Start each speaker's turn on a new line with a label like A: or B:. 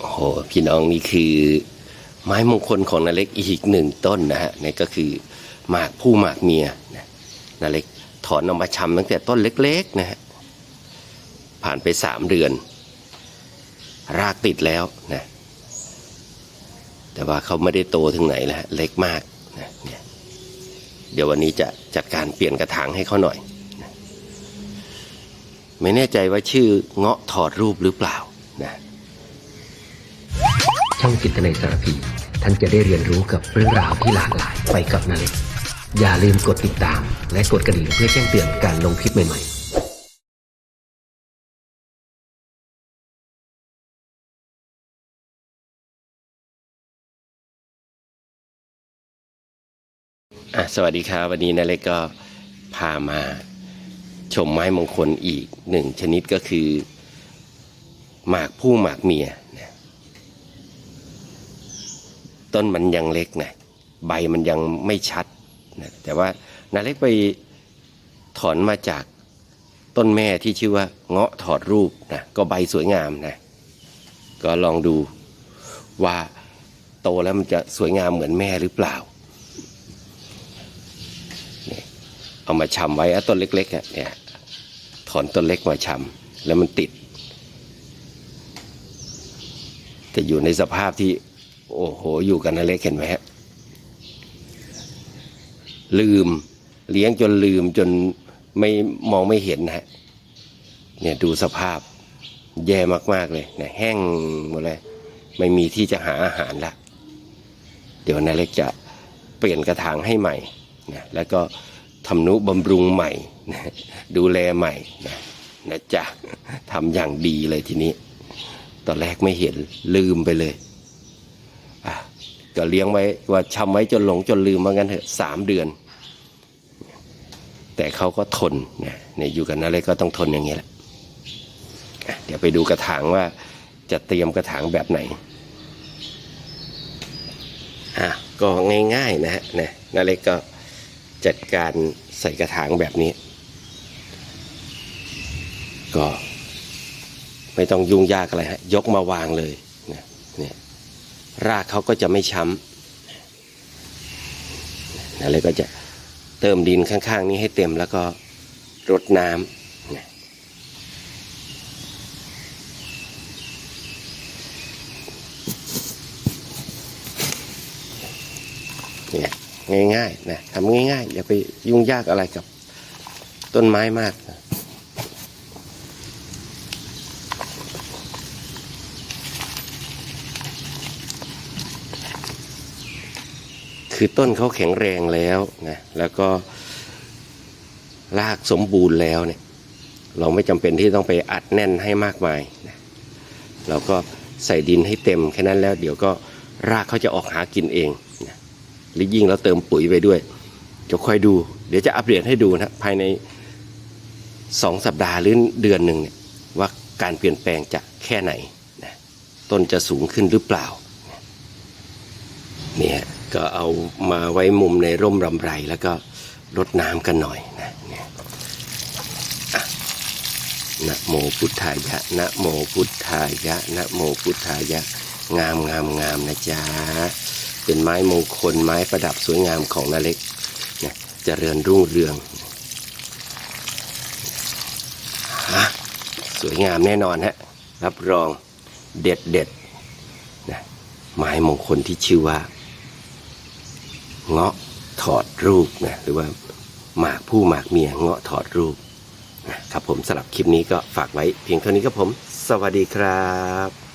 A: โอ้โหพี่น้องนี่คือไม้มงคลของนาเล็กอีกหนึ่งต้นนะฮะนี่ก็คือหมากผู้หมากเมียนะนาเล็กถอนออกมาชำตั้งแต่ต้นเล็กๆนะฮะผ่านไปสามเดือน รากติดแล้วนะแต่ว่าเขาไม่ได้โตถึงไหนแล้วเล็กมากนะเนี่ยเดี๋ยววันนี้จะจัดการเปลี่ยนกระถางให้เขาหน่อยนะไม่แน่ใจว่าชื่อเงาะถอดรูปหรือเปล่า
B: ช่องจิตในสารพี ท่านจะได้เรียนรู้กับเรื่องราวที่หลากหลายไปกับนาเล็กอย่าลืมกดติดตาม และกดกระดิ่งเพื่อแจ้งเตือนการลงคลิปใหม่ๆ
A: อะสวัสดีครับวันนี้นาเล็กก็พามาชมไม้มงคลอีกหนึ่งชนิดก็คือ หมากผู้หมากเมียนะ ต้นมันยังเล็กนะใบมันยังไม่ชัดนะแต่ว่านาเล็กไปถอนมาจากต้นแม่ที่ชื่อว่าเงาะถอดรูปนะก็ใบสวยงามนะก็ลองดูว่าโตแล้วมันจะสวยงามเหมือนแม่หรือเปล่า เอามาชำไว้อะต้นเล็กๆเนี่ยถอนต้นเล็กมาชำแล้วมันติด จะอยู่ในสภาพที่ โอ้โห อยู่กันนะเล็กเห็นไหมฮะลืม เลี้ยงจนลืมจนไม่มองไม่เห็นนะฮะ เนี่ยดูสภาพ แย่มาก ๆ เลยเนี่ยแห้งหมดเลยไม่มีที่จะหาอาหารละเดี๋ยวนาเล็กจะเปลี่ยนกระถางให้ใหม่นะแล้วก็ทำนุบำรุงใหม่นะดูแลใหม่นะนะจ๊ะทำอย่างดีเลยทีนี้ ตอนแรกไม่เห็นลืมไปเลย ก็เลี้ยงไว้ว่าชำไว้จนหลงจนลืมว่างั้นเถอะสามเดือน แต่เขาก็ทนนะเนี่ยอยู่กันอะไรก็ต้องทนอย่างนี้แหละอะเดี๋ยวไปดูกระถางว่าจะเตรียมกระถางแบบไหนอะก็ง่ายๆนะฮะนะนาเล็กก็จัดการใส่กระถางแบบนี้ ก็ไม่ต้องยุ่งยากอะไรฮะยกมาวางเลยนะเนี่ย รากเขาก็จะไม่ช้ำนะเลยก็จะเติมดินข้าง ๆ นี้ให้เต็มแล้วก็รดน้ำนะเนี่ยง่ายๆนะทำง่ายๆ อย่าไปยุ่งยากอะไรกับต้นไม้มากนะ คือต้นเขาแข็งแรงแล้วนะแล้วก็รากสมบูรณ์แล้วเนี่ยเราไม่จำเป็นที่ต้องไปอัดแน่นให้มากมายนะเราก็ใส่ดินให้เต็มแค่นั้นแล้วเดี๋ยวก็รากเขาจะออกหากินเองนะหรือยิ่งเราเติมปุ๋ยไปด้วยจะคอยดู เดี๋ยวจะอัปเดตให้ดูนะภายในสองสัปดาห์หรือเดือนหนึ่งเนี่ยว่าการเปลี่ยนแปลงจะแค่ไหนนะต้นจะสูงขึ้นหรือเปล่าเนี่ย ก็เอามาไว้มุมในร่มรำไร แล้วก็รดน้ำกันหน่อยนะเนี่ยนะโมพุทธายะนะโมพุทธายะนะโมพุทธายะ งามงามงามนะจ๊ะ เป็นไม้มงคลไม้ประดับสวยงามของนาเล็กนะเจริญรุ่งเรืองฮะสวยงามแน่นอนฮะ รับรองเด็ดเด็ดนะไม้มงคลที่ชื่อว่า เงาะถอดรูปนะหรือว่าหมากผู้หมากเมียเงาะถอดรูปนะครับผมสำหรับคลิปนี้ก็ฝากไว้เพียงเท่านี้ครับผม สวัสดีครับ